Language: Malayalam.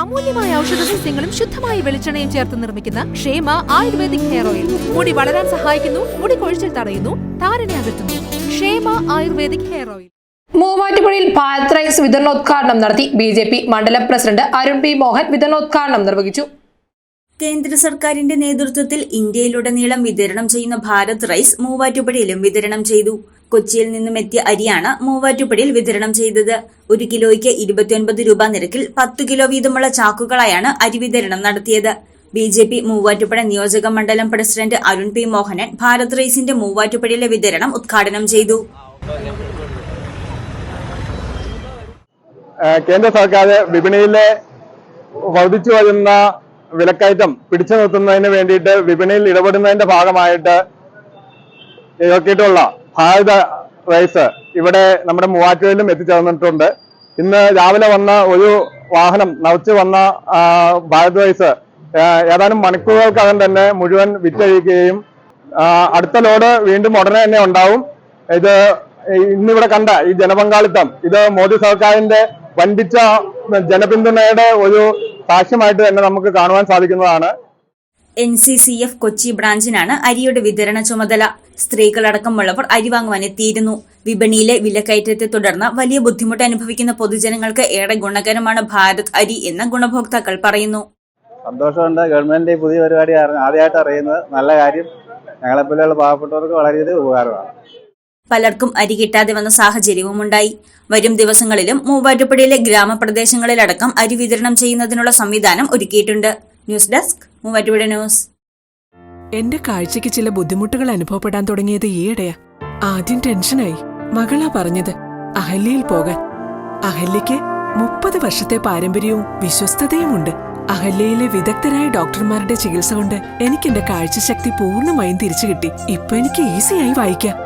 അമൂല്യമായ ഔഷധ സസ്യങ്ങളും ശുദ്ധമായ വെളിച്ചെണ്ണയും ചേർത്ത് നിർമ്മിക്കുന്ന ക്ഷേമ ആയുർവേദിക് ഹെയർ ഓയിൽ. മുടി വളരാൻ സഹായിക്കുന്നു മുടി കൊഴിച്ചിൽ തടയുന്നു താരനെ അകറ്റുന്നു. ക്ഷേമ ആയുർവേദിക് ഹെയർ ഓയിൽ. മൂവാറ്റുപുഴയിൽ ഭാരത് റൈസ് വിതരണോദ്ഘാടനം നടത്തി ബി മണ്ഡലം പ്രസിഡന്റ് അരുൺ പി മോഹൻ വിതരണോദ്ഘാടനം നിർവഹിച്ചു. കേന്ദ്ര സർക്കാരിന്റെ നേതൃത്വത്തിൽ ഇന്ത്യയിലുടനീളം വിതരണം ചെയ്യുന്ന ഭാരത് റൈസ് മൂവാറ്റുപുഴയിലും വിതരണം ചെയ്തു. കൊച്ചിയിൽ നിന്നും എത്തിയ അരിയാണ് മൂവാറ്റുപുഴയിൽ വിതരണം ചെയ്തത്. ഒരു കിലോയ്ക്ക് ഇരുപത്തിയൊൻപത് രൂപ നിരക്കിൽ പത്തു കിലോ വീതമുള്ള ചാക്കുകളായാണ് അരി വിതരണം നടത്തിയത്. ബി ജെ പി മൂവാറ്റുപുഴ നിയോജക മണ്ഡലം പ്രസിഡന്റ് അരുൺ പി മോഹനൻ ഭാരത് റൈസിന്റെ മൂവാറ്റുപുഴയിലെ വിതരണം ഉദ്ഘാടനം ചെയ്തു. കേന്ദ്ര സർക്കാർ വിപണിയിലെ വർദ്ധിച്ചു വരുന്ന വിലക്കയറ്റം പിടിച്ചു നിർത്തുന്നതിന് വേണ്ടിയിട്ട് വിപണിയിൽ ഇടപെടുന്നതിന്റെ ഭാഗമായിട്ട് ഇറക്കിയിട്ടുള്ള ഭാരത റൈസ് ഇവിടെ നമ്മുടെ മൂവാറ്റുപുഴയിലും എത്തിച്ചേർന്നിട്ടുണ്ട്. ഇന്ന് രാവിലെ വന്ന ഒരു വാഹനം നവച്ചു വന്ന ഭാരത് റൈസ് ഏതാനും മണിക്കൂറുകൾക്കകം തന്നെ മുഴുവൻ വിറ്റഴിക്കുകയും അടുത്ത ലോഡ് വീണ്ടും ഉടനെ തന്നെ ഉണ്ടാവും. ഇത് ഇന്നിവിടെ കണ്ട ഈ ജനപങ്കാളിത്തം ഇത് മോദി സർക്കാരിന്റെ വൻപിച്ച ജനപിന്തുണയുടെ ഒരു സാക്ഷ്യമായിട്ട് തന്നെ നമുക്ക് കാണുവാൻ സാധിക്കുന്നതാണ്. N C C F Kochi ബ്രാഞ്ചിനാണ് അരിയുടെ വിതരണ ചുമതല. സ്ത്രീകളടക്കമുള്ളവർ അരി വാങ്ങുവാൻ എത്തിയിരുന്നു. വിപണിയിലെ വിലക്കയറ്റത്തെ തുടർന്ന് വലിയ ബുദ്ധിമുട്ട് അനുഭവിക്കുന്ന പൊതുജനങ്ങൾക്ക് ഏറെ ഗുണകരമാണ് ഭാരത് അരി എന്ന് ഗുണഭോക്താക്കൾ പറയുന്നു. സന്തോഷമുണ്ട്. ഗവൺമെന്റിന്റെ ഈ പുതിയ പരിപാടി ആദ്യമായിട്ട് അറിയുന്നത്. നല്ല കാര്യം. ഞങ്ങളെപ്പോലെയുള്ള പാവപ്പെട്ടവർക്ക് വളരെയധികം ഉപകാരമാണ്. പലർക്കും അരി കിട്ടാതെ വന്ന സാഹചര്യവുമുണ്ടായി. വരും ദിവസങ്ങളിലും മൂവാറ്റുപുഴയിലെ ഗ്രാമപ്രദേശങ്ങളിലടക്കം അരി വിതരണം ചെയ്യുന്നതിനുള്ള സംവിധാനം ഒരുക്കിയിട്ടുണ്ട്. News desk Muvattupuzha news. എന്റെ കാഴ്ചയ്ക്ക് ചില ബുദ്ധിമുട്ടുകൾ അനുഭവപ്പെടാൻ തുടങ്ങിയത് ഈയിടെയാ. ആദ്യം ടെൻഷനായി. മകളാ പറഞ്ഞത് അഹല്യയിൽ പോകാൻ. അഹല്യയ്ക്ക് മുപ്പത് വർഷത്തെ പാരമ്പര്യവും വിശ്വസ്തതയുമുണ്ട്. അഹല്യയിലെ വിദഗ്ധരായ ഡോക്ടർമാരുടെ ചികിത്സ കൊണ്ട് എനിക്ക് എന്റെ കാഴ്ചശക്തി പൂർണമായും തിരിച്ചു കിട്ടി ഇപ്പൊ എനിക്ക് ഈസിയായി വായിക്കാം.